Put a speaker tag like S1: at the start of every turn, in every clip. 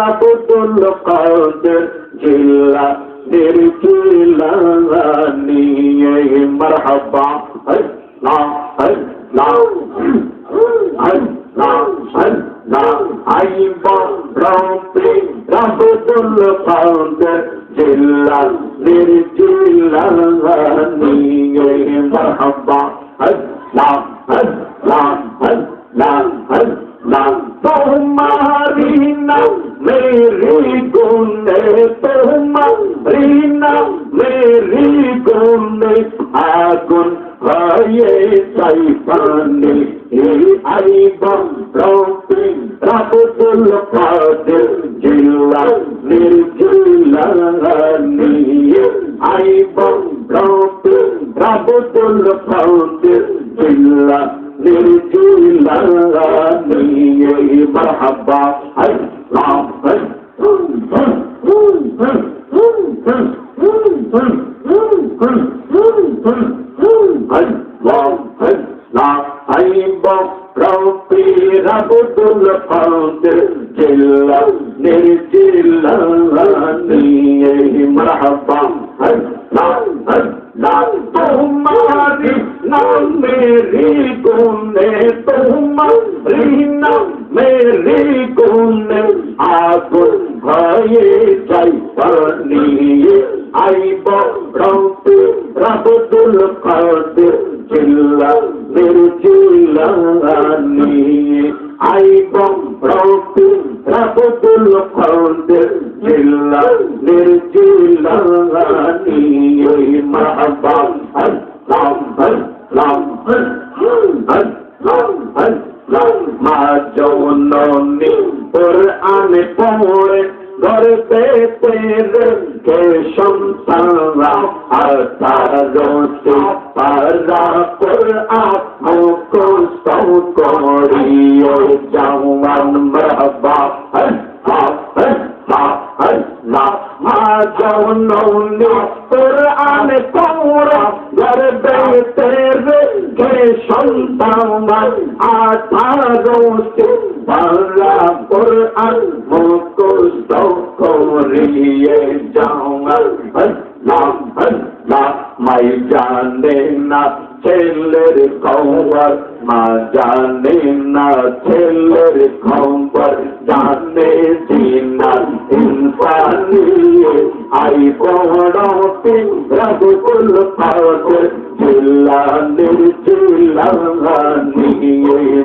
S1: আব্দুল কাদের জিল্লা দের জিল্লা নিয়ে মারহাবা আল্লাহ নাম মেরি গুনে তোমারি নাম মেরি গুনে আগুন হয়ে চাই পানি এই আইবম রবি রাবুল কাদের জিল্লা নির্জিল্লা নিয়ে আইবম রবি রাবুল কাদের জিল্লা নির্জিল্লা নিয়ে মারহাবা আল্লাহ আল্লাহ তোমারি নাম মেরি গুনে তোমারি নাম মেরি গুনে আগুন ভয়ে যাই পানিয়ে আইব রবি রাবুল কাদের জিল্লা নির্জিল্লা নিয়ে নির্জিল্লা নিয়ে কে সন্তানরা আতারতে পারা কোরআন মুকো সৌ করিও। জাওয়ান মরহবা আল্লাহ আল্লাহ আল্লাহ মা জননী কোরআন পড়ে গর্বে তেরে কে সন্তানরা আতারতে পারা কোরআন মুকো সৌ করিয়ে জাওয়ান আল্লাহ আল্লাহ মাই জানে না ছেলের খবর মা জানে না ছেলের খবর। জানে জিনা ইনসানি, আই বড় রবুল কাদের জিল্লা নির্জিল্লা নিয়ে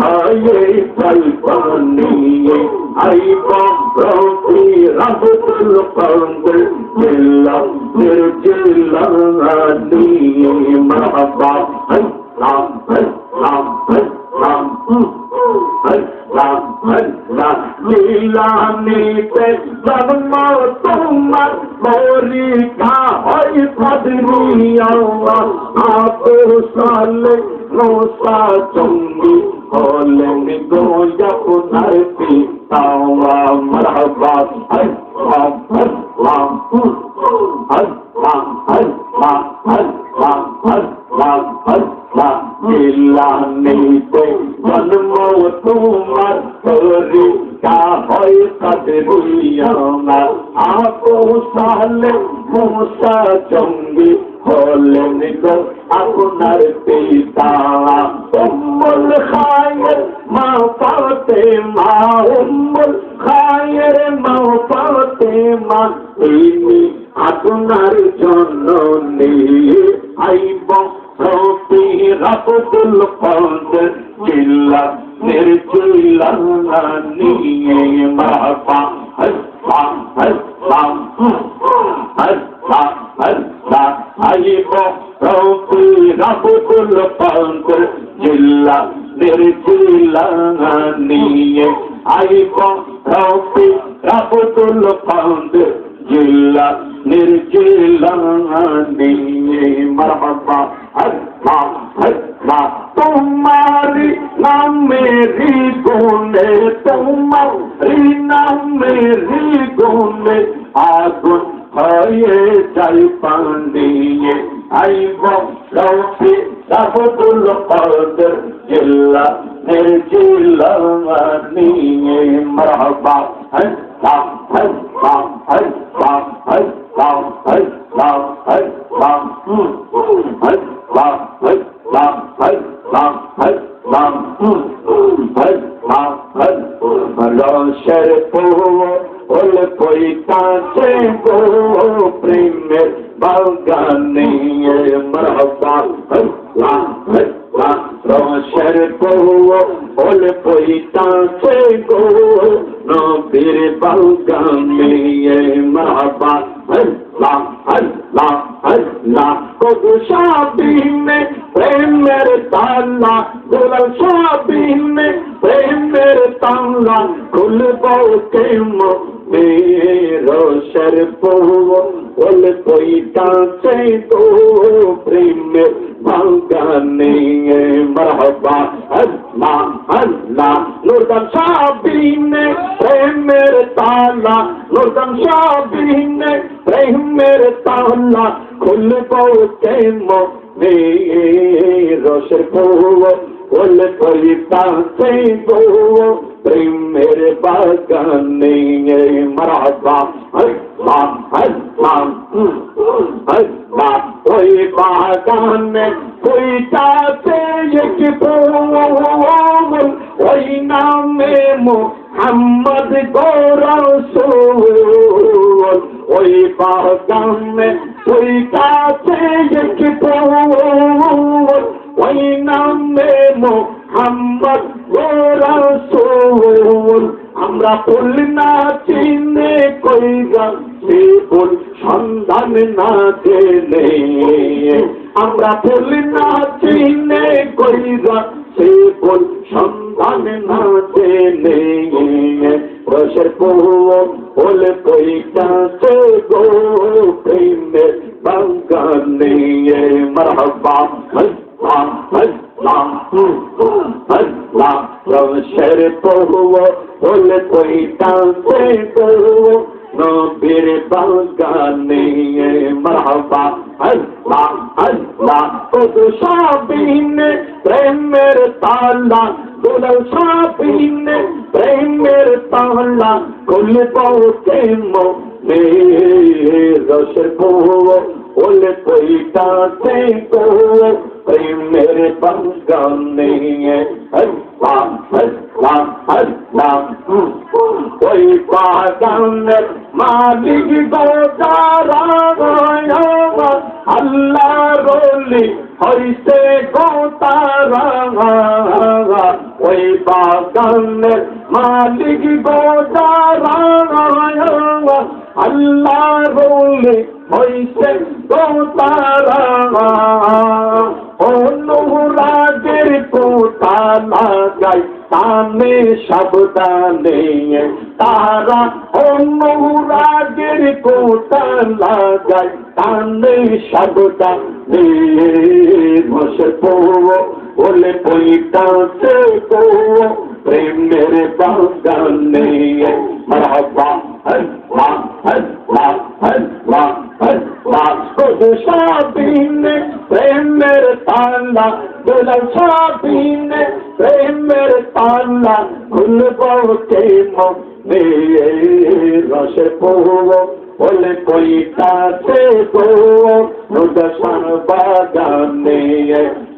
S1: আল্লাহ আল্লাহ আই বড় রবুল কাদের জিল্লা নির্জিল্লা নিয়ে মাহবা আল্লাহ আল্লাহ তোমারি নাম মেরি গুনে তোমারি নাম মেরি আগুন হয়ে মাহবা আল্লাহ আপো সালে মোসা চঙ্গি হলেন গোয়া পুনার পিতাওয়া মরহবা আল্লাহ আল্লাহ আল্লাহ আল্লাহ আল্লাহ আল্লাহ আল্লাহ জন্ম তোমার তরিকা হয় কাদরিয়ানা আপো সালে মোসা চঙ্গি হলেন গো আপনার পিতা। উম্মুল খায়ের মা পাতে মা, উম্মুল খায়ের মা পাতে মা। ইনি আপনার জন্য আইব রবি রাবুল मेरे कोई लल्ला नहीं बाबा अल्लाह अल्लाह अल्लाह अल्लाह आई को रोपी रब कुल पंको जिल्ला मेरे कोई लल्ला नहीं आई को আল্লাহ তোমারি নামেরি গুণে তোমারি নামেরি গুণে আগুন হয়ে যাই পান্ডিয়ে আইব রৌপি রাবুল কদর জিল্লা নির্জিলা নিয়ে মরহবা আল্লাহ আল্লাহ লাম ফল লাম ফল লাম ফল লাম ফল রসের পড়ব ওল কই কাছে গো প্রেমের বাগানে মরবা লাম ফল লাম রসের পড়ব ওল কই কাছে গো নবীর বাগানে মরবা লাম ফল লাম ফল লাম কো শাবি মে তালা গোলাল সাবিনে প্রেমের তালা খুলব কেম রোশর পৌব, বল কই কাছে গো প্রেমের বাগানে মরহবা, আল্লাহ আল্লাহ নুরদান সাবিনে প্রেমের তালা নুরদান সাবিনে प्रेम मेरे ताना खुल पहुँचे मोश पोवो खुल परिता से पोवो प्रेम मेरे बागाने मराबा हल्लाम हल्लाम हल्लाम कोई बागान कोई चाहते एक पोवो वही नाम में मोहम्मद गौरव सोवो ওই বাগানে কই কাছে এক পৌব ওই নামে মোহাম্মদ রসুল। আমরা ফুল না চিনে কই সে ফুল, সন্ধান না জেনে। আমরা ফুল না চিনে কই ফুল, সন্ধান না জেনে। রসের পড়ুম হলে পৈকাছে গো প্রেমের বাঙ্গা নিয়ে মারহাবা হসলাম হসলাম হসলাম রসের পড়ুম হলে পৈকাছে গো নবীর বাঙ্গা নিয়ে মারহাবা হসলাম হসলাম কদু শাবিন প্রেমের তালা দুলাল শাবিন হল্লা করলে পৌঁছে রসের কোহ ওলে পৈটাতে কোহ প্রেমের পঙ্গম নেই হল্লাম হল্লাম হল্লাম ওই পাদানের মালিক গোদারা আল্লাহ রোলি হইতে গোতারা ওই পাদানের মালিক গোদারায় আল্লাহ বলে হইছে গোতারা অনুরাগের কোতা লাগাই তামে সাবধানে তারা। অনুরাগের কোতা লাগাই তামে সাবধানে বসে পো বলে পৈটা সে পো प्रेम मेरे पास जान नहीं है मरहबा हलवा हलवा हलवा हलवा खुद शादीन ने प्रेम मेरे ताला दुल्हन शादीन ने प्रेम मेरे ताला गुल बहु के मुख मेरे रस पोहो বলে কই তাতে দর্শন বাগানে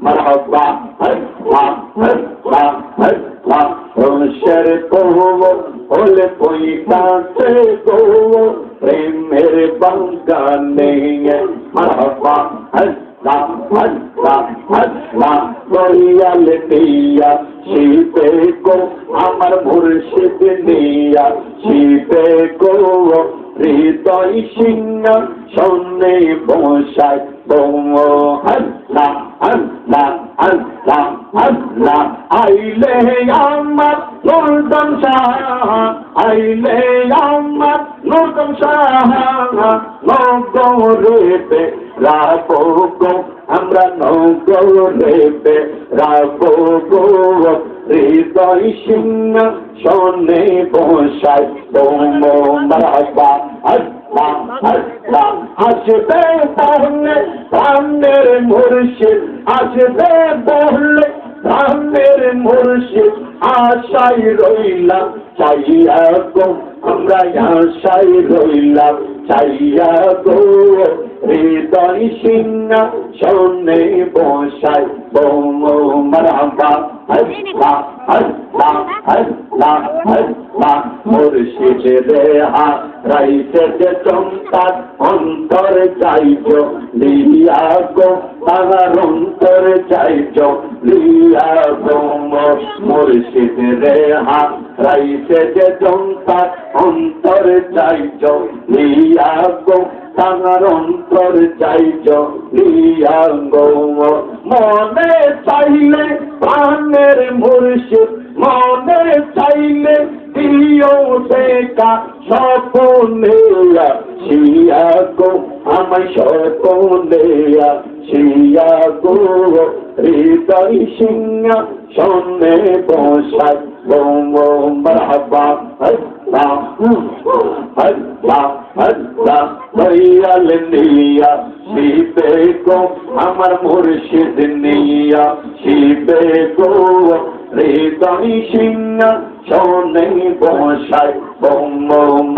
S1: মারহাবা হা হা হা রোশর কই তাতে কহব প্রেমের বাগানে মারহাবা হা হা হা হা কো হৃদয় সিংহ সন্নে বসায় আল্লাহ আল্লাহ আল্লাহ আইলে আমার নুরদম শাহ আইলে আমার নুরদম শাহ নগরেতে গো, আমরা নগরেতে গো। হৃদয় সিংহ সনে বসায় বোম মারাবা আল্লাহ আল্লাহ আসবে বহলে রামের মুর্শিদ, আসবে বহলে রামের মুর্শিদ। আশাই রইলাম চাইয়া গো আমরা আশাই রইলাম চাইয়া গো। হৃদয় সিংহ সনে বসায় বোম মুর্শিদ রে হা রাইতে যে চমকার অন্তর চাইছ লিয়া গো তাহার অন্তর চাইছ লিয়া গো মুর্শিদ রে হা রাইতে যে চমকার অন্তর চাইছ লিয়া গো তাহার অন্তর চাইছ লিয়া গো মনে চাইলে প্রাণের মুর্শিদ, মনে চাইলে শিয়া গো হৃদয় সিংহ সন্নে বসায়। সিংহ সনে বসায় বোম